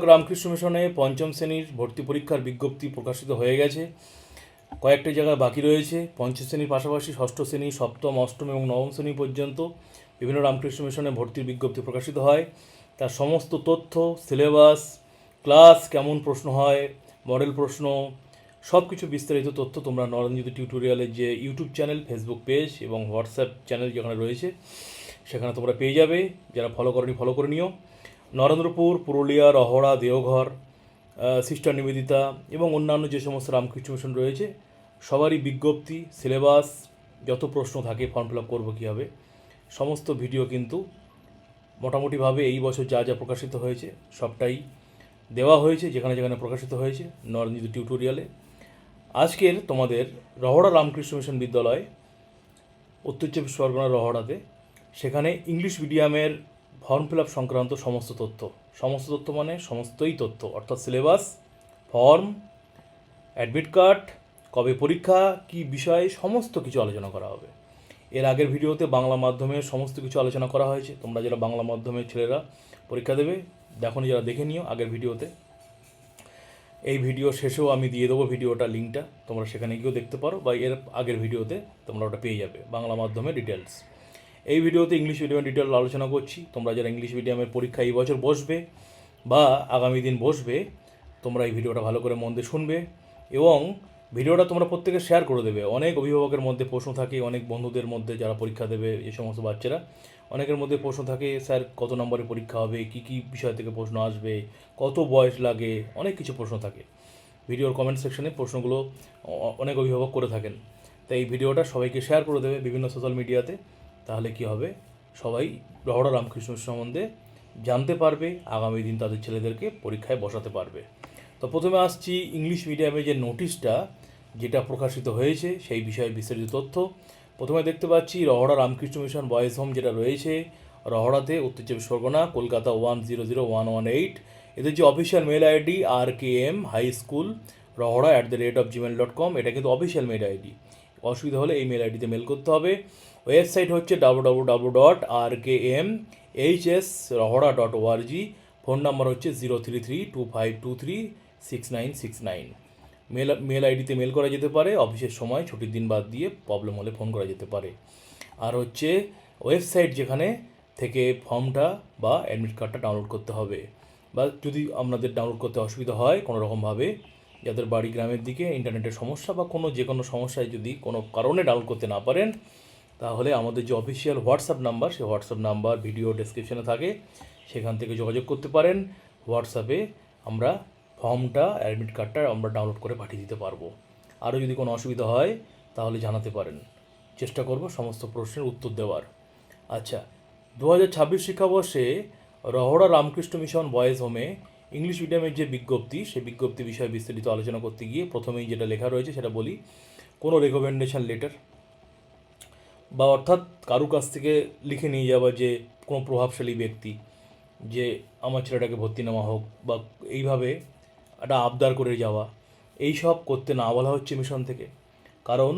রামকৃষ্ণ মিশনে পঞ্চম শ্রেণির ভর্তি পরীক্ষার বিজ্ঞপ্তি প্রকাশিত হয়ে গেছে। কয়েকটি জায়গায় বাকি রয়েছে। পঞ্চম শ্রেণির পাশাপাশি ষষ্ঠ শ্রেণি, সপ্তম, অষ্টম এবং নবম শ্রেণি পর্যন্ত বিভিন্ন রামকৃষ্ণ মিশনে ভর্তির বিজ্ঞপ্তি প্রকাশিত হয়। তার সমস্ত তথ্য, সিলেবাস, ক্লাস, কেমন প্রশ্ন হয়, মডেল প্রশ্ন সব কিছু বিস্তারিত তথ্য তোমরা নরেন্দ্র টিউটোরিয়ালের যে ইউটিউব চ্যানেল, ফেসবুক পেজ এবং হোয়াটসঅ্যাপ চ্যানেল যেখানে রয়েছে, সেখানে তোমরা পেয়ে যাবে। যারা ফলো করনি ফলো করে নিও। নরেন্দ্রপুর, পুরুলিয়া, রহড়া, দেওঘর সিস্টার নিবেদিতা এবং অন্যান্য যে সমস্ত রামকৃষ্ণ মিশন রয়েছে, সবারই বিজ্ঞপ্তি, সিলেবাস, যত প্রশ্ন থাকে ফর্ম ফিল আপ করব কীভাবে, সমস্ত ভিডিও কিন্তু মোটামুটিভাবে এই বছর যা যা প্রকাশিত হয়েছে, সবটাই দেওয়া হয়েছে, যেখানে যেখানে প্রকাশিত হয়েছে নরেন্দ্র টিউটোরিয়ালে আজকের তোমাদের রহড়া রামকৃষ্ণ মিশন বিদ্যালয়, উত্তর চব্বিশ পরগনা রহড়াতে, সেখানে ইংলিশ মিডিয়ামের ফর্ম ফিল আপ সংক্রান্ত সমস্ত তথ্য। সমস্ত তথ্য মানে সমস্তই তথ্য, অর্থাৎ সিলেবাস ফর্ম অ্যাডমিট কার্ড কবে পরীক্ষা, কি বিষয়ে সমস্ত কিছু আলোচনা করা হবে। এর আগের ভিডিওতে বাংলা মাধ্যমে সমস্ত কিছু আলোচনা করা হয়েছে। তোমরা যারা বাংলা মাধ্যমের ছেলেরা, পরীক্ষা দেবে দেখো যারা দেখে নিও আগের ভিডিওতে। এই ভিডিও শেষেও আমি দিয়ে দেবো ভিডিওটা লিঙ্কটা তোমরা সেখানে গিয়েও দেখতে পারো বা এর আগের ভিডিওতে তোমরা ওটা পেয়ে যাবে বাংলা মাধ্যমে ডিটেলস এই ভিডিওতে ইংলিশ মিডিয়ামের ডিটেল আলোচনা করছি। তোমরা যারা ইংলিশ মিডিয়ামের পরীক্ষা এই বছর বসবে বা আগামী দিন বসবে, তোমরা এই ভিডিওটা ভালো করে মন দিয়ে শুনবে এবং ভিডিওটা তোমরা প্রত্যেকে শেয়ার করে দেবে। অনেক অভিভাবকের মধ্যে প্রশ্ন থাকে, অনেক বন্ধুদের মধ্যে যারা পরীক্ষা দেবে, এই সমস্ত বাচ্চারা। অনেকের মধ্যে প্রশ্ন থাকে, স্যার, কত নম্বরে পরীক্ষা হবে? কি কি বিষয় থেকে প্রশ্ন আসবে? কত বয়স লাগে? অনেক কিছু প্রশ্ন থাকে। ভিডিওর কমেন্ট সেকশনে প্রশ্নগুলো অনেক অভিভাবক করে থাকেন। তাই এই ভিডিওটা সবাইকে শেয়ার করে দেবে বিভিন্ন সোশ্যাল মিডিয়াতে তাহলে কি হবে? সবাই রহড়া রামকৃষ্ণ সম্বন্ধে জানতে পারবে, আগামী দিন তাদের ছেলেদেরকে পরীক্ষায় বসাতে পারবে। তো প্রথমে আসছি ইংলিশ মিডিয়ামে যে নোটিশটা, যেটা প্রকাশিত হয়েছে, সেই বিষয়ে বিস্তারিত তথ্য। প্রথমে দেখতে পাচ্ছি Rahara Ramakrishna mission boys home যেটা রয়েছে রহড়াতে উত্তর চব্বিশ Parganas Kolkata one zero zero one one eight. এদের যে official mail ID, R K M high school Rahara at the rate of Gmail dot com, এটা কিন্তু অফিসিয়াল মেল আইডি। অসুবিধা হলে এই মেল আইডিতে মেল করতে হবে। ওয়েবসাইট হচ্ছে W W W dot R K M H S Rahara dot ORG phone number হচ্ছে zero three three two five two three six nine six nine mail mail আইডিতে mail করা যেতে পারে, অফিসের সময়, ছুটির দিন বাদ দিয়ে প্রবলেম হলে ফোন করা যেতে পারে। আর হচ্ছে ওয়েবসাইট যেখানে থেকে ফর্মটা বা অ্যাডমিট কার্ডটা ডাউনলোড করতে হবে। বা যদি আপনাদের ডাউনলোড করতে অসুবিধা হয় কোনো রকমভাবে যাদের বাড়ি গ্রামের দিকে ইন্টারনেটের সমস্যা বা কোনো যে কোনো সমস্যায় যদি কোনো কারণে ডাউনলোড করতে না পারেন, তাহলে আমাদের যে অফিসিয়াল হোয়াটসঅ্যাপ নাম্বার সেই হোয়াটসঅ্যাপ নাম্বার ভিডিও ডেসক্রিপশনে থাকে। সেখান থেকে যোগাযোগ করতে পারেন। হোয়াটসঅ্যাপে আমরা ফর্মটা অ্যাডমিট কার্ডটা আমরা ডাউনলোড করে পাঠিয়ে দিতে পারব। আরও যদি কোনো অসুবিধা হয়, তাহলে জানাতে পারেন। চেষ্টা করব সমস্ত প্রশ্নের উত্তর দেওয়ার। আচ্ছা দু হাজার ছাব্বিশ শিক্ষাবর্ষে রহড়া রামকৃষ্ণ মিশন বয়েজ হোমে ইংলিশ মিডিয়ামের যে বিজ্ঞপ্তি, সেই বিজ্ঞপ্তি বিষয়ে বিস্তারিত আলোচনা করতে গিয়ে প্রথমেই যেটা লেখা রয়েছে সেটা বলি, কোনো রেকমেন্ডেশন লেটার বা অর্থাৎ কারুর কাছ থেকে লিখে নিয়ে যাওয়া যে কোনো প্রভাবশালী ব্যক্তি, যে আমার ছেলেটাকে ভর্তি নেওয়া হোক বা এইভাবে একটা আবদার করে যাওয়া, এই সব করতে না বলা হচ্ছে মিশন থেকে। কারণ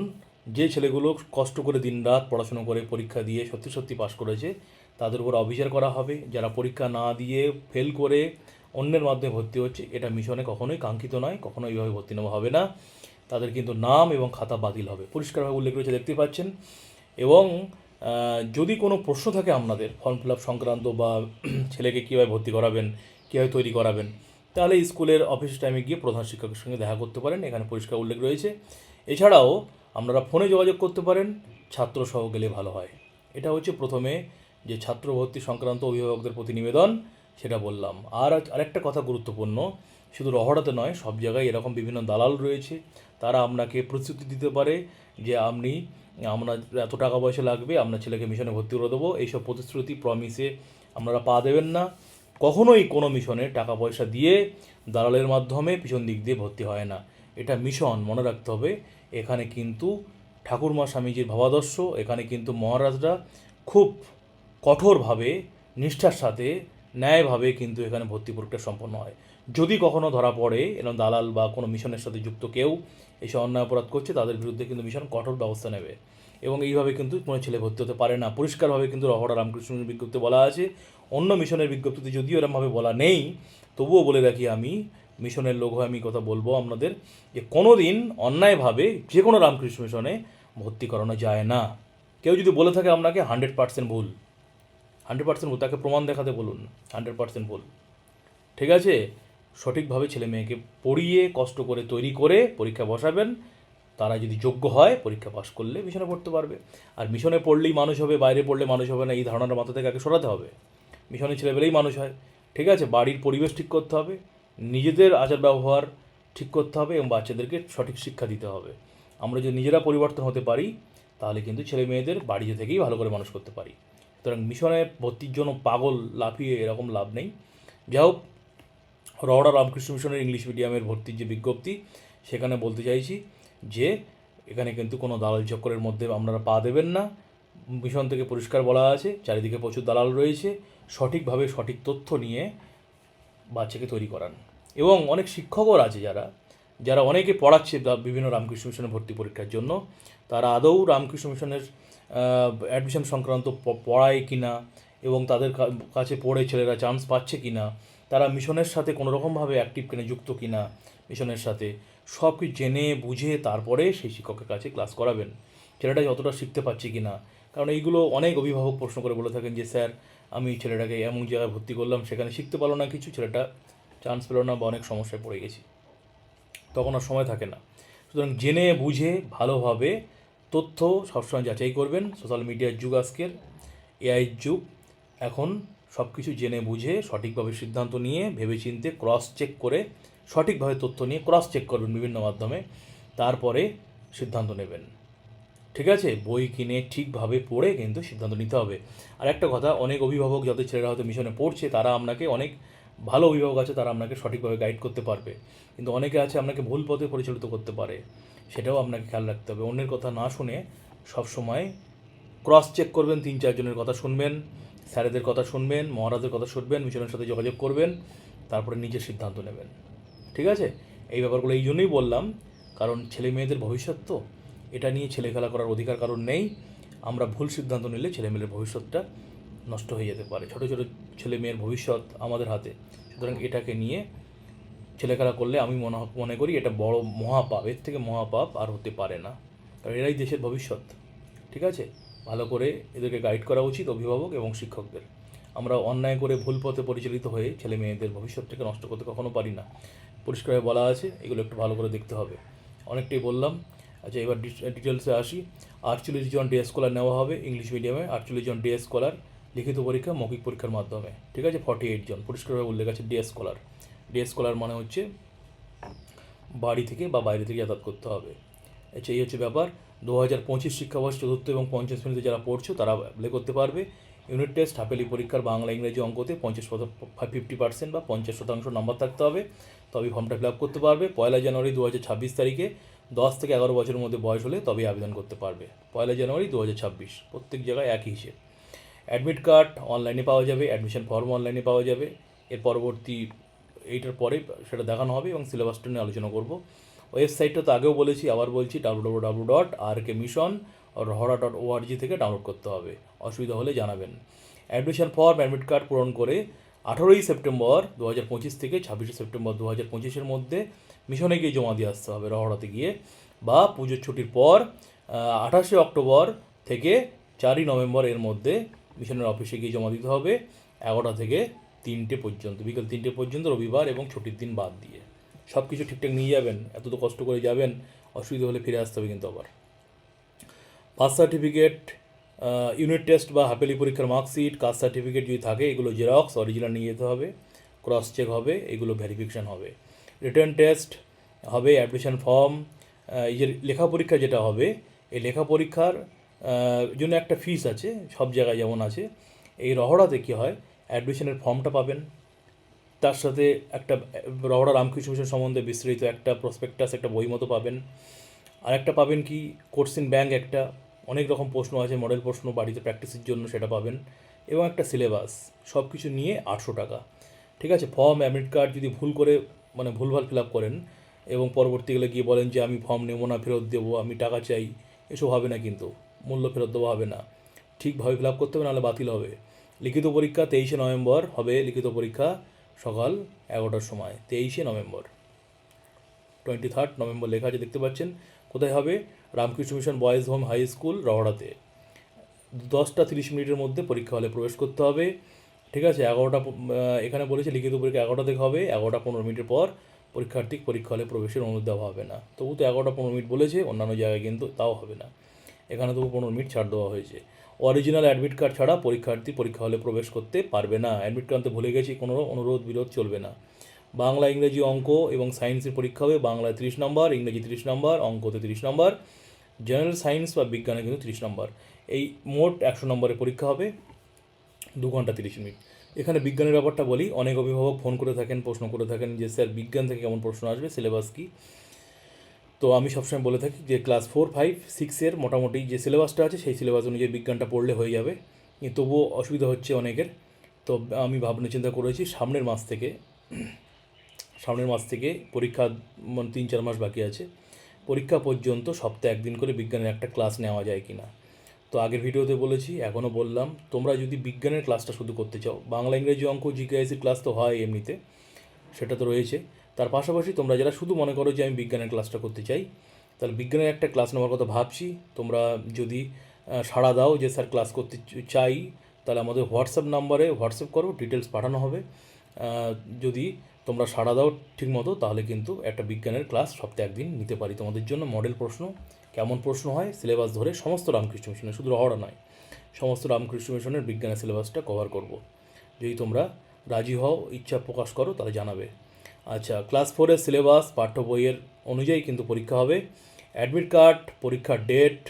যে ছেলেগুলো কষ্ট করে দিনরাত পড়াশুনো করে, পরীক্ষা দিয়ে সত্যি সত্যি পাশ করেছে, তাদের উপর অবিচার করা হবে। যারা পরীক্ষা না দিয়ে ফেল করে অন্যের মাধ্যমে ভর্তি হচ্ছে, এটা মিশনে কখনোই কাঙ্ক্ষিত নয় কখনো এইভাবে ভর্তি নেওয়া হবে না। তাদের কিন্তু নাম এবং খাতা বাতিল হবে। পরিষ্কারভাবে উল্লেখ রয়েছে, দেখতে পাচ্ছেন। এবং যদি কোনো প্রশ্ন থাকে আপনাদের, ফর্ম ফিল আপ সংক্রান্ত বা ছেলেকে কীভাবে ভর্তি করাবেন, কীভাবে তৈরি করাবেন, তাহলে স্কুলের অফিস টাইমে গিয়ে প্রধান শিক্ষকের সঙ্গে দেখা করতে পারেন। এখানে পরিষ্কার উল্লেখ রয়েছে। এছাড়াও আপনারা ফোনে যোগাযোগ করতে পারেন, ছাত্র সহ গেলে ভালো হয়। এটা হচ্ছে প্রথমে যে ছাত্র ভর্তি সংক্রান্ত অভিভাবকদের প্রতি নিবেদন। সেটা বললাম। আর আরেকটা কথা গুরুত্বপূর্ণ, শুধু রহড়াতে নয়, সব জায়গায় এরকম বিভিন্ন দালাল রয়েছে। তারা আপনাকে প্রতিশ্রুতি দিতে পারে যে আপনি, আমরা এত টাকা পয়সা লাগবে আপনার ছেলেকে মিশনে ভর্তি করে দেবো। এইসব প্রতিশ্রুতি প্রমিসে আপনারা পা দেবেন না। কখনোই কোনো মিশনে টাকা পয়সা দিয়ে দালালের মাধ্যমে পিছন দিক দিয়ে ভর্তি হয় না। এটা মিশন, মনে রাখতে হবে। এখানে কিন্তু ঠাকুরমা স্বামীজির ভাবাদর্শ, এখানে কিন্তু মহারাজরা খুব কঠোরভাবে, নিষ্ঠার সাথে ন্যায়ভাবে কিন্তু এখানে ভর্তি পরীক্ষা সম্পন্ন হয়। যদি কখনো ধরা পড়ে এরকম দালাল বা কোনো মিশনের সাথে যুক্ত কেউ এসব অন্যায় অপরাধ করছে, তাদের বিরুদ্ধে কিন্তু মিশন কঠোর ব্যবস্থা নেবে। এবং এইভাবে কিন্তু কোনো ছেলে ভর্তি হতে পারে না। পরিষ্কারভাবে কিন্তু রহড়া রামকৃষ্ণের বিজ্ঞপ্তি বলা আছে, অন্য মিশনের বিজ্ঞপ্তিতে যদিও এরমভাবে বলা নেই, তবুও বলে রাখি আমি, মিশনের লোক হয়ে আমি কথা বলব আপনাদের যে কোনো দিন অন্যায়ভাবে যে কোনো রামকৃষ্ণ মিশনে ভর্তি করানো যায় না। কেউ যদি বলে থাকে আপনাকে হান্ড্রেড পার্সেন্ট ভুল। হান্ড্রেড পার্সেন্ট তাকে প্রমাণ দেখাতে বলুন, হান্ড্রেড পার্সেন্ট বলুন ঠিক আছে? সঠিকভাবে ছেলে মেয়েকে পড়িয়ে, কষ্ট করে তৈরি করে পরীক্ষা বসাবেন। তারা যদি যোগ্য হয়, পরীক্ষা পাশ করলে মিশনে পড়তে পারবে। আর মিশনে পড়লেই মানুষ হবে, বাইরে পড়লে মানুষ হবে না, এই ধারণার মাথা থেকে আগে সরাতে হবে। মিশনে ছেলেবেলেই মানুষ হয়। ঠিক আছে? বাড়ির পরিবেশ ঠিক করতে হবে। নিজেদের আচার ব্যবহার ঠিক করতে হবে এবং বাচ্চাদেরকে সঠিক শিক্ষা দিতে হবে। আমরা যদি নিজেরা পরিবর্তন হতে পারি, তাহলে কিন্তু ছেলে মেয়েদের বাড়িতে থেকেই ভালো করে মানুষ করতে পারি। সুতরাং মিশনে ভর্তির জন্য পাগল লাফিয়ে এরকম লাভ নেই। যাই হোক রওড়া রামকৃষ্ণ মিশনের ইংলিশ মিডিয়ামের ভর্তির যে বিজ্ঞপ্তি, সেখানে বলতে চাইছি যে, এখানে কিন্তু কোনো দালাল চক্করের মধ্যে আপনারা পা দেবেন না। মিশন থেকে পরিষ্কার বলা আছে, চারিদিকে প্রচুর দালাল রয়েছে। সঠিকভাবে সঠিক তথ্য নিয়ে বাচ্চাকে তৈরি করান। এবং অনেক শিক্ষকও আছে যারা যারা অনেকে পড়াচ্ছে বিভিন্ন রামকৃষ্ণ মিশনের ভর্তি পরীক্ষার জন্য। তারা আদৌ রামকৃষ্ণ মিশনের অ্যাডমিশন সংক্রান্ত পড়ায় কি না এবং তাদের কাছে পড়ে ছেলেরা চান্স পাচ্ছে কি না তারা মিশনের সাথে কোনো রকমভাবে অ্যাক্টিভ কিনা যুক্ত কি না মিশনের সাথে সব কিছু জেনে বুঝে তারপরে সেই শিক্ষকের কাছে ক্লাস করাবেন। ছেলেটা যতটা শিখতে পারছে কি না কারণ এইগুলো অনেক অভিভাবক প্রশ্ন করে বলে থাকেন যে, স্যার, আমি ছেলেটাকে এমন জায়গায় ভর্তি করলাম, সেখানে শিখতে পারল না কিছু, ছেলেটা চান্স পেল না বা অনেক সমস্যায় পড়ে গেছি। তখন আর সময় থাকে না। সুতরাং জেনে বুঝে ভালোভাবে তথ্য সবসময় যাচাই করবেন সোশ্যাল মিডিয়ার যুগ আজকের এআই যুগ। এখন সব কিছু জেনে বুঝে, সঠিকভাবে সিদ্ধান্ত নিয়ে, ভেবেচিন্তে ক্রস চেক করে, সঠিকভাবে তথ্য নিয়ে ক্রস চেক করবেন বিভিন্ন মাধ্যমে, তারপরে সিদ্ধান্ত নেবেন। ঠিক আছে? বই কিনে ঠিকভাবে পড়ে কিন্তু সিদ্ধান্ত নিতে হবে। আর একটা কথা, অনেক অভিভাবক, যাদের ছেলেরা হয়তো মিশনে পড়ছে, তারা আপনাকে, অনেক ভালো অভিভাবক আছে, তারা আপনাকে সঠিকভাবে গাইড করতে পারবে। কিন্তু অনেকে আছে, আপনাকে ভুল পথে পরিচালিত করতে পারে। সেটাও আপনাকে খেয়াল রাখতে হবে। অন্যের কথা না শুনে সবসময় ক্রস চেক করবেন, তিন চারজনের কথা শুনবেন, স্যারেদের কথা শুনবেন, মহারাজের কথা শুনবেন, মিশনের সাথে যোগাযোগ করবেন, তারপরে নিজের সিদ্ধান্ত নেবেন। ঠিক আছে? এই ব্যাপারগুলো এই জন্যই বললাম, কারণ ছেলে মেয়েদের ভবিষ্যৎ তো। এটা নিয়ে ছেলে খেলা করার অধিকার কারণ নেই। আমরা ভুল সিদ্ধান্ত নিলে ছেলে মেয়ের ভবিষ্যৎটা নষ্ট হয়ে যেতে পারে। ছোটো ছোটো ছেলে মেয়ের ভবিষ্যৎ আমাদের হাতে। সুতরাং এটাকে নিয়ে ছেলেখেলা করলে আমি মনে মনে করি এটা বড় মহাপাপ, এর থেকে মহাপাপ আর হতে পারে না। কারণ এরাই দেশের ভবিষ্যৎ, ঠিক আছে? ভালো করে এদেরকে গাইড করা উচিত অভিভাবক এবং শিক্ষকদের। আমরা অন্যায় করে ভুল পথে পরিচালিত হয়ে ছেলে মেয়েদের ভবিষ্যৎটাকে নষ্ট করতে কখনো পারি না। পরিষ্কারভাবে বলা আছে, এগুলো একটু ভালো করে দেখতে হবে। অনেকটাই বললাম। আচ্ছা এবার ডিটেলসে আসি। আটচল্লিশ জন ডে স্কলার নেওয়া হবে ইংলিশ মিডিয়ামে আটচল্লিশ জন ডে স্কলার লিখিত পরীক্ষা, মৌখিক পরীক্ষার মাধ্যমে, ঠিক আছে? ফর্টি এইট জন, পরিষ্কারভাবে উল্লেখ আছে ডে স্কলার ডে স্কলার মানে হচ্ছে বাড়ি থেকে বা বাইরে থেকে যাতায়াত করতে হবে। আচ্ছা এই হচ্ছে ব্যাপার। দু হাজার পঁচিশ শিক্ষাবর্ষ চতুর্থ এবং পঞ্চম শ্রেণীতে যারা পড়ছো, তারা অ্যাপ্লাই করতে পারবে। ইউনিট টেস্ট হাফেলি পরীক্ষার বাংলা, ইংরেজি অঙ্কতে পঞ্চাশ ফিফটি পার্সেন্ট বা পঞ্চাশ শতাংশ নম্বর থাকতে হবে। তবে ফর্মটা ফিল আপ করতে পারবে। পয়লা জানুয়ারি দু হাজার ছাব্বিশ তারিখে, দশ থেকে এগারো বছরের মধ্যে বয়স হলে তবেই আবেদন করতে পারবে। পয়লা জানুয়ারি দু হাজার ছাব্বিশ, প্রত্যেক জায়গায় একই হিসেব। অ্যাডমিট কার্ড অনলাইনে পাওয়া যাবে অ্যাডমিশন ফর্ম অনলাইনে পাওয়া যাবে। এর পরবর্তী এইটার পরে সেটা দেখানো হবে এবং সিলেবাসটা নিয়ে আলোচনা করব। ওয়েবসাইটটা তো আগেও বলেছি, আবার বলছি W W dot R K mission Rahara dot ORG থেকে ডাউনলোড করতে হবে। অসুবিধা হলে জানাবেন। অ্যাডমিশন ফর্ম অ্যাডমিট কার্ড পূরণ করে আঠারোই সেপ্টেম্বর দু হাজার পঁচিশ থেকে ছাব্বিশে সেপ্টেম্বর দু হাজার পঁচিশের মধ্যে মিশনে গিয়ে জমা দিয়ে আসতে হবে রহড়াতে গিয়ে বা পুজোর ছুটির পর আঠাশে অক্টোবর থেকে চারই নভেম্বর এর মধ্যে মিশনের অফিসে গিয়ে জমা দিতে হবে। এগারোটা থেকে তিনটে পর্যন্ত, বিকেল তিনটে পর্যন্ত, রবিবার এবং ছুটির দিন বাদ দিয়ে। সব কিছু ঠিকঠাক নিয়ে যাবেন, এত তো কষ্ট করে যাবেন, অসুবিধা হলে ফিরে আসতে হবে কিন্তু আবার। পাস সার্টিফিকেট ইউনিট টেস্ট বা হাফেলি পরীক্ষার মার্কশিট কাস্ট সার্টিফিকেট যদি থাকে, এগুলো জেরক্স অরিজিনাল নিয়ে যেতে হবে ক্রস চেক হবে, এগুলো ভেরিফিকেশান হবে। রিটার্ন টেস্ট হবে অ্যাডমিশন ফর্ম এই যে লেখা পরীক্ষা যেটা হবে, এই লেখা পরীক্ষার জন্য একটা ফিস আছে, সব জায়গায় যেমন আছে, এই রহড়াতে কী হয় অ্যাডমিশনের ফর্মটা পাবেন। তার সাথে একটা রহড়া রামকৃষ্ণ মিশন সম্বন্ধে বিস্তৃত একটা প্রসপেক্টাস একটা বই মতো পাবেন। আর একটা পাবেন কি কোর্সিন ব্যাংক একটা। অনেক রকম প্রশ্ন আছে মডেল প্রশ্ন, বাড়িতে প্র্যাকটিসের জন্য সেটা পাবেন। এবং একটা সিলেবাস সব কিছু নিয়ে আটশো টাকা। ঠিক আছে ফর্ম অ্যাডমিট কার্ড যদি ভুল করে মানে ভুলভাল ফিল আপ করেন এবং পরবর্তীকালে গিয়ে বলেন যে, আমি ফর্ম নেব না, ফেরত দেবো, আমি টাকা চাই, এসব হবে না কিন্তু। মূল্য ফেরত দেওয়া হবে না। ঠিকভাবে ফিল আপ করতে হবে, নাহলে বাতিল হবে। লিখিত পরীক্ষা তেইশে নভেম্বর হবে লিখিত পরীক্ষা সকাল এগারোটার সময়, তেইশে নভেম্বর। টোয়েন্টি থার্ড নভেম্বর লেখা আছে, দেখতে পাচ্ছেন? কোথায় হবে? Ramakrishna mission boys home high school রহড়াতে দশটা তিরিশ মিনিটের মধ্যে পরীক্ষা হলে প্রবেশ করতে হবে। ঠিক আছে? এগারোটা এখানে বলেছে লিখিত পরীক্ষা এগারোটা থেকে হবে, এগারোটা পনেরো মিনিটের পর পরীক্ষার্থী পরীক্ষা হলে প্রবেশের অনুমতি দেওয়া হবে না। তবু তো এগারোটা পনেরো মিনিট বলেছে, অন্যান্য জায়গায় কিন্তু তাও হবে না। এখানে তবু পনেরো মিনিট ছাড় দেওয়া হয়েছে। অরিজিনাল অ্যাডমিট কার্ড ছাড়া পরীক্ষার্থী পরীক্ষা হলে প্রবেশ করতে পারবে না। অ্যাডমিট কার্ড ভুলে গেছি, কোনো অনুরোধ, বিরোধ চলবে না। বাংলা ইংরেজি অঙ্ক এবং সায়েন্সের পরীক্ষা হবে বাংলায় তিরিশ নম্বর, ইংরেজি তিরিশ নম্বর, অঙ্কতে তিরিশ নম্বর জেনারেল সায়েন্স বা বিজ্ঞানে কিন্তু তিরিশ নম্বর। এই মোট একশো নম্বরের পরীক্ষা হবে, দু ঘণ্টা তিরিশ মিনিট। এখানে বিজ্ঞানের ব্যাপারটা বলি, অনেক অভিভাবক ফোন করে থাকেন, প্রশ্ন করে থাকেন যে, স্যার, বিজ্ঞান থেকে কেমন প্রশ্ন আসবে? সিলেবাস কী? তো আমি সবসময় বলে থাকি যে ক্লাস ফোর ফাইভ সিক্সের মোটামুটি যে সিলেবাসটা আছে সেই সিলেবাস অনুযায়ী বিজ্ঞানটা পড়লে হয়ে যাবে। তবুও অসুবিধা হচ্ছে অনেকের। তো আমি ভাবনা চিন্তা করেছি সামনের মাস থেকে, সামনের মাস থেকে পরীক্ষা মানে তিন, চার মাস বাকি আছে। পরীক্ষা পর্যন্ত সপ্তাহে একদিন করে বিজ্ঞানের একটা ক্লাস নেওয়া যায় কি না তো আগের ভিডিওতে বলেছি, এখনও বললাম, তোমরা যদি বিজ্ঞানের ক্লাসটা শুধু করতে চাও, বাংলা, ইংরেজি অঙ্ক জিকেআইসির ক্লাস তো হয় এমনিতে, সেটা তো রয়েছে। তার পাশাপাশি তোমরা যারা শুধু মনে করো যে আমি বিজ্ঞানের ক্লাসটা করতে চাই, তাহলে বিজ্ঞানের একটা ক্লাস নেওয়ার কথা ভাবছি। তোমরা যদি সাড়া দাও যে, স্যার ক্লাস করতে চাই তাহলে আমাদের হোয়াটসঅ্যাপ নাম্বারে হোয়াটসঅ্যাপ করো ডিটেলস পাঠানো হবে। যদি তোমরা সাড়া দাও ঠিক মতো তাহলে কিন্তু একটা বিজ্ঞানের ক্লাস সপ্তাহে একদিন নিতে পারি। তোমাদের জন্য মডেল প্রশ্ন, কেমন প্রশ্ন হয় সিলেবাস ধরে সমস্ত রামকৃষ্ণ মিশনের শুধু রহড়া নয়, সমস্ত রামকৃষ্ণ মিশনের বিজ্ঞানের সিলেবাসটা কভার করব। যদি তোমরা রাজি হও, ইচ্ছা প্রকাশ করো, তাহলে জানাবে। আচ্ছা ক্লাস ফোরের সিলেবাস পাঠ্য বইয়ের অনুযায়ী কিন্তু পরীক্ষা হবে। অ্যাডমিট কার্ড পরীক্ষার ডেট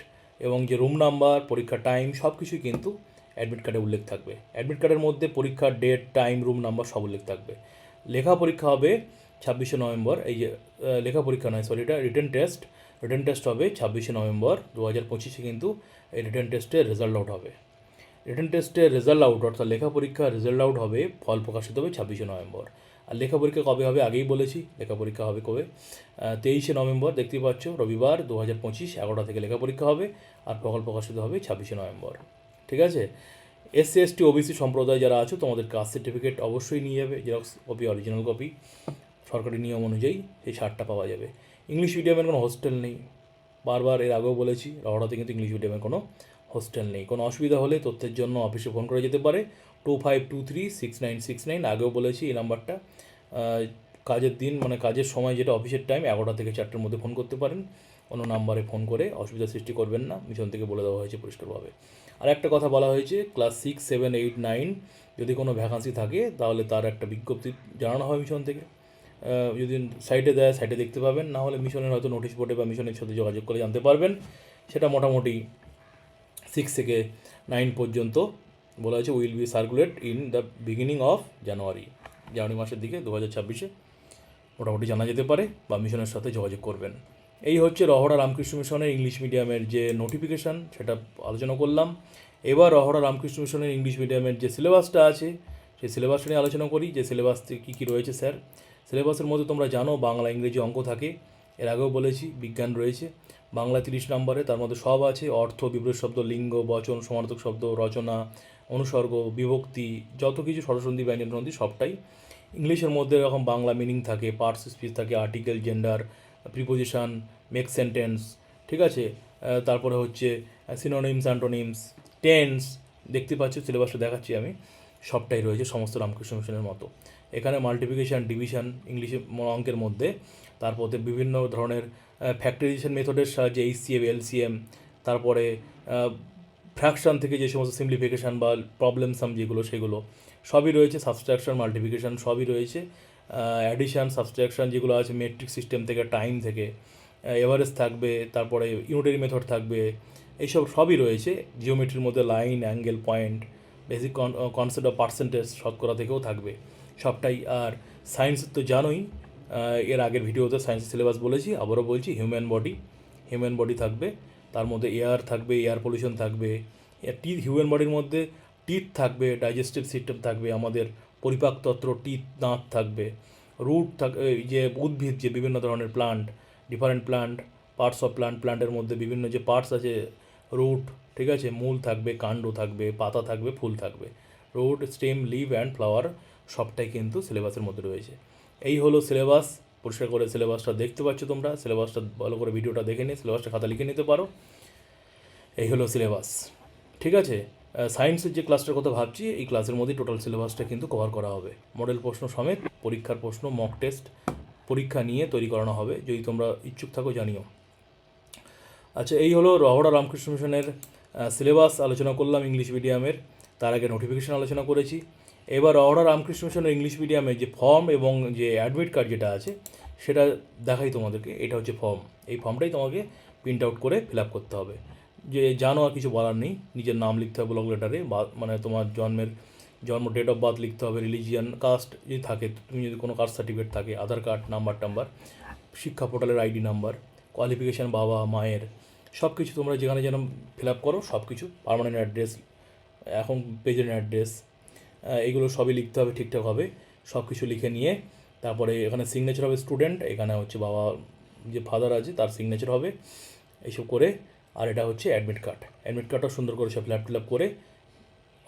এবং যে রুম নাম্বার পরীক্ষার টাইম সব কিছুই কিন্তু অ্যাডমিট কার্ডে উল্লেখ থাকবে। অ্যাডমিট কার্ডের মধ্যে পরীক্ষার ডেট টাইম রুম নাম্বার সব উল্লেখ থাকবে। লেখা পরীক্ষা হবে ছাব্বিশে নভেম্বর, এই যে লেখা পরীক্ষা নয় সরি এটা রিটেন টেস্ট রিটেন টেস্ট হবে ছাব্বিশে নভেম্বর দু হাজার পঁচিশে কিন্তু এই রিটেন টেস্টের রেজাল্ট আউট হবে। রিটেন টেস্টের রেজাল্ট আউট অর্থাৎ লেখা পরীক্ষার রেজাল্ট আউট হবে, ফল প্রকাশিত হবে ছাব্বিশে নভেম্বর। আর লেখা পরীক্ষা কবে হবে? আগেই বলেছি, লেখা পরীক্ষা হবে কবে? তেইশে নভেম্বর, দেখতেই পাচ্ছ, রবিবার দু হাজার পঁচিশ, এগারোটা থেকে লেখা পরীক্ষা হবে আর ফল প্রকাশিত হবে ছাব্বিশে নভেম্বর। ঠিক আছে? এস এসসি এসটি ওবিসি সম্প্রদায় যারা আছো, তোমাদের কাস্ট সার্টিফিকেট অবশ্যই নিয়ে যাবে জেরক্স কপি অরিজিনাল কপি সরকারি নিয়ম অনুযায়ী সেই ছাড়টা পাওয়া যাবে। ইংলিশ মিডিয়ামের কোনো হোস্টেল নেই। বারবার এর আগেও বলেছি, রহড়াতে কিন্তু ইংলিশ মিডিয়ামের কোনো হোস্টেল নেই। কোনো অসুবিধা হলে তথ্যের জন্য অফিসে ফোন করে যেতে পারে। Two five two three six nine six nine আগেও বলেছি এই নাম্বারটা। কাজের দিন মানে কাজের সময় যেটা অফিসের টাইম এগারোটা থেকে চারটের মধ্যে ফোন করতে পারেন। অন্য নাম্বারে ফোন করে অসুবিধা সৃষ্টি করবেন না মিশন থেকে বলে দেওয়া হয়েছে পরিষ্কারভাবে। আর একটা কথা বলা হয়েছে class six seven eight nine যদি কোনো ভ্যাকান্সি থাকে, তাহলে তার একটা বিজ্ঞপ্তি জানানো হয় মিশন থেকে। যদি সাইটে দেয় সাইটে দেখতে পাবেন, না হলে মিশনের হয়তো নোটিশ বোর্ডে বা মিশনের সাথে যোগাযোগ করে জানতে পারবেন। সেটা মোটামুটি সিক্স থেকে নাইন পর্যন্ত বলা হয়েছে will be circulate in the beginning of January জানুয়ারি মাসের দিকে দু হাজার ছাব্বিশে। মোটামুটি জানা যেতে পারে বা মিশনের সাথে যোগাযোগ করবেন। এই হচ্ছে রহড়া রামকৃষ্ণ মিশনের ইংলিশ মিডিয়ামের যে নোটিফিকেশান, সেটা আলোচনা করলাম। এবার রহড়া রামকৃষ্ণ মিশনের ইংলিশ মিডিয়ামের যে সিলেবাসটা আছে, সেই সিলেবাসটা নিয়ে আলোচনা করি। যে সিলেবাস কী কী রয়েছে, স্যার? সিলেবাসের মধ্যে তোমরা জানো বাংলা, ইংরেজি অঙ্ক থাকে। এর আগেও বলেছি, বিজ্ঞান রয়েছে। বাংলা তিরিশ নম্বরে তার মধ্যে সব আছে। অর্থ বিপরীত শব্দ, লিঙ্গ, বচন, সমার্থক শব্দ, রচনা অনুসর্গ, বিভক্তি, যত কিছু সরসন্ধি ব্যঞ্জন সন্ধি সবটাই ইংলিশের মধ্যে এরকম বাংলা মিনিং থাকে পার্টস স্পিচ থাকে article gender preposition make sentence ঠিক আছে? তারপরে হচ্ছে সিনোনিমস অ্যান্টোনিমস টেন্স দেখতে পাচ্ছ সিলেবাসটা দেখাচ্ছি আমি, সবটাই রয়েছে সমস্ত রামকৃষ্ণ মিশনের মতো। এখানে মাল্টিপ্লিকেশান ডিভিশন ইংলিশে অঙ্কের মধ্যে, তারপরে বিভিন্ন ধরনের ফ্যাক্টরাইজেশন মেথডের সাহায্যে এইচসিএম এলসিএম তারপরে ফ্র্যাকশন থেকে যে সমস্ত সিম্পলিফিকেশান বা প্রবলেম সাম যেগুলো, সেগুলো সবই রয়েছে। সাবস্ট্রাকশন মাল্টিপ্লিকেশান সবই রয়েছে। অ্যাডিশান সাবস্ট্রাকশন যেগুলো আছে মেট্রিক সিস্টেম থেকে টাইম থেকে এভারেজ থাকবে, তারপরে ইউনিটারি মেথড থাকবে, এইসব সবই রয়েছে। জিওমেট্রির মধ্যে line angle point basic concept of percentage শতকরা থেকেও থাকবে। সবটাই আর সায়েন্স তো জানোই। এর আগের ভিডিওতে সায়েন্সের সিলেবাস বলেছি, আবারও বলছি হিউম্যান বডি হিউম্যান বডি থাকবে। তার মধ্যে এয়ার থাকবে, এয়ার পলিউশন থাকবে টিথ হিউম্যান বডির মধ্যে টিথ থাকবে ডাইজেস্টিভ সিস্টেম থাকবে, আমাদের পরিপাকতন্ত্র টিথ দাঁত থাকবে রুট থাক, এই যে উদ্ভিদ যে বিভিন্ন ধরনের plant different plant parts of plant প্লান্টের মধ্যে বিভিন্ন যে পার্টস আছে রুট ঠিক আছে, মূল থাকবে, কাণ্ড থাকবে, পাতা থাকবে, ফুল থাকবে root stem leaf and flower সবটাই কিন্তু সিলেবাসের মধ্যে রয়েছে। এই হলো সিলেবাস পরিষ্কার করে সিলেবাসটা দেখতে পাচ্ছ তোমরা। সিলেবাসটা ভালো করে ভিডিওটা দেখে নিয়ে সিলেবাসটা খাতা লিখে নিতে পারো। এই হলো সিলেবাস ঠিক আছে? সায়েন্সের যে ক্লাসটার কথা ভাবছি, এই ক্লাসের মধ্যেই টোটাল সিলেবাসটা কিন্তু কভার করা হবে। মডেল প্রশ্ন সমেত, পরীক্ষার প্রশ্ন মক টেস্ট পরীক্ষা নিয়ে তৈরি করানো হবে। যদি তোমরা ইচ্ছুক থাকো, জানিও। আচ্ছা এই হলো রহড়া রামকৃষ্ণ মিশনের সিলেবাস আলোচনা করলাম ইংলিশ মিডিয়ামের তার আগে নোটিফিকেশন আলোচনা করেছি। এবার রহড়া রামকৃষ্ণ মিশনের ইংলিশ মিডিয়ামে যে ফর্ম এবং যে অ্যাডমিট কার্ড যেটা আছে, সেটা দেখাই তোমাদেরকে। এটা হচ্ছে ফর্ম এই ফর্মটাই তোমাকে প্রিন্ট আউট করে ফিল আপ করতে হবে। যে জানো আর কিছু বলার নেই। নিজের নাম লিখতে হবে ব্লক লেটারে বা মানে তোমার জন্মের, জন্ম ডেট অফ বার্থ লিখতে হবে রিলিজিয়ান কাস্ট যদি থাকে, তুমি যদি কোনো কাস্ট সার্টিফিকেট থাকে আধার কার্ড নাম্বার টাম্বার শিক্ষা পোর্টালের আইডি নাম্বার কোয়ালিফিকেশান বাবা, মায়ের সব কিছু তোমরা যেখানে যেন ফিল আপ করো সব কিছু পারমানেন্ট অ্যাড্রেস এখন পেজেন্ট অ্যাড্রেস এগুলো সবই লিখতে হবে, ঠিকঠাক হবে। সব কিছু লিখে নিয়ে তারপরে এখানে সিগনেচার হবে স্টুডেন্ট এখানে হচ্ছে বাবা যে ফাদার আছে তার সিগনেচার হবে, এইসব করে। আর এটা হচ্ছে অ্যাডমিট কার্ড অ্যাডমিট কার্ডটা সুন্দর করে সব ফিল আপ করে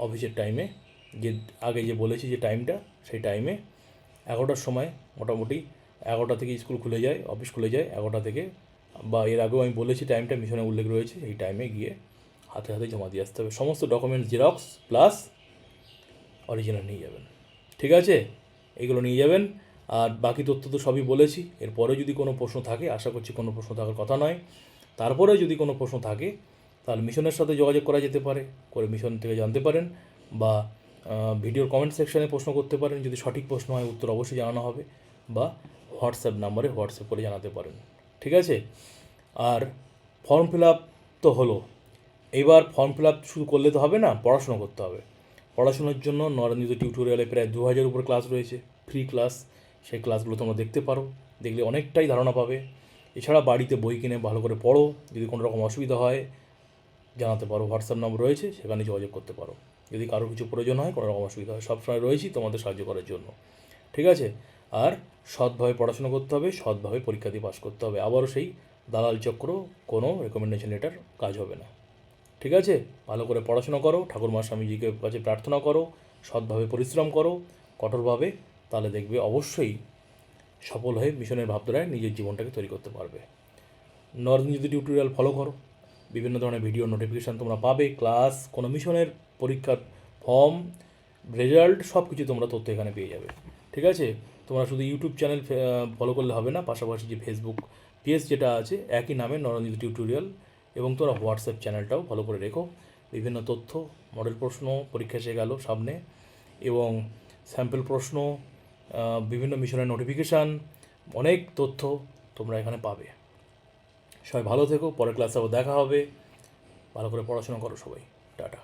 অফিসের টাইমে যে আগে যে বলেছি যে টাইমটা সেই টাইমে এগারোটার সময় মোটামুটি এগারোটা থেকে স্কুল খুলে যায় অফিস খুলে যায় এগারোটা থেকে। বা এর আগেও আমি বলেছি টাইমটা মিশনে উল্লেখ রয়েছে এই টাইমে গিয়ে হাতে হাতে জমা দিয়ে আসতে হবে। সমস্ত ডকুমেন্টস জেরক্স প্লাস অরিজিনাল নিয়ে যাবেন। ঠিক আছে? এগুলো নিয়ে যাবেন। আর বাকি তথ্য তো সবই বলেছি। এরপরে যদি কোনো প্রশ্ন থাকে, আশা করছি কোনো প্রশ্ন থাকার কথা নয়। তারপরে যদি কোনো প্রশ্ন থাকে, তাহলে মিশনের সাথে যোগাযোগ করা যেতে পারে। করে মিশন থেকে জানতে পারেন বা ভিডিওর কমেন্ট সেকশনে প্রশ্ন করতে পারেন। যদি সঠিক প্রশ্ন হয়, উত্তর অবশ্যই জানানো হবে বা হোয়াটসঅ্যাপ নাম্বারে হোয়াটসঅ্যাপ করে জানাতে পারেন। ঠিক আছে? আর ফর্ম ফিল আপ তো হলো। এবার ফর্ম ফিল আপ শুধু করলে তো হবে না, পড়াশোনা করতে হবে। পড়াশোনার জন্য নরেন্দ্র টিউটোরিয়ালে প্রায় দু হাজার উপর ক্লাস রয়েছে ফ্রি ক্লাস সেই ক্লাসগুলো তোমরা দেখতে পারো, দেখলে অনেকটাই ধারণা পাবে। এছাড়া বাড়িতে বই কিনে ভালো করে পড়ো, যদি কোনো রকম অসুবিধা হয়, জানাতে পারো হোয়াটসঅ্যাপ নম্বর রয়েছে, সেখানে যোগাযোগ করতে পারো। যদি কারও কিছু প্রয়োজন হয়, কোনো রকম অসুবিধা হয়, সবসময় রয়েছি তোমাদের সাহায্য করার জন্য। ঠিক আছে? আর সৎভাবে পড়াশোনা করতে হবে, সৎভাবে পরীক্ষা দিয়ে পাশ করতে হবে। আবারও সেই দালাল চক্র, কোনো রেকমেন্ডেশন লেটার কাজ হবে না। ঠিক আছে? ভালো করে পড়াশোনা করো, ঠাকুরমা স্বামীজিকে কাছে প্রার্থনা করো, সৎভাবে পরিশ্রম করো, কঠোরভাবে, তাহলে দেখবে অবশ্যই সফল হয়ে মিশনের ভাবধারায় নিজের জীবনটাকে তৈরি করতে পারবে। নরেন্দ্র টিউটোরিয়াল ফলো করো। বিভিন্ন ধরনের ভিডিও নোটিফিকেশান তোমরা পাবে ক্লাস কোনো মিশনের পরীক্ষার ফর্ম রেজাল্ট সব কিছু তোমরা তথ্য এখানে পেয়ে যাবে। ঠিক আছে? তোমরা শুধু ইউটিউব চ্যানেল ফলো করলে হবে না, পাশাপাশি যে ফেসবুক পেজ যেটা আছে, একই নামে নরেন্দ্র টিউটোরিয়াল এবং তোরা হোয়াটসঅ্যাপ চ্যানেলটাও ভালো করে রেখো। বিভিন্ন তথ্য, মডেল প্রশ্ন, পরীক্ষা এসে গেল সামনে এবং স্যাম্পল প্রশ্ন বিভিন্ন মিশনের নোটিফিকেশান, অনেক তথ্য তোমরা এখানে পাবে। সবাই ভালো থেকো, পরের ক্লাসে দেখা হবে। ভালো করে পড়াশোনা করো সবাই। টাটা।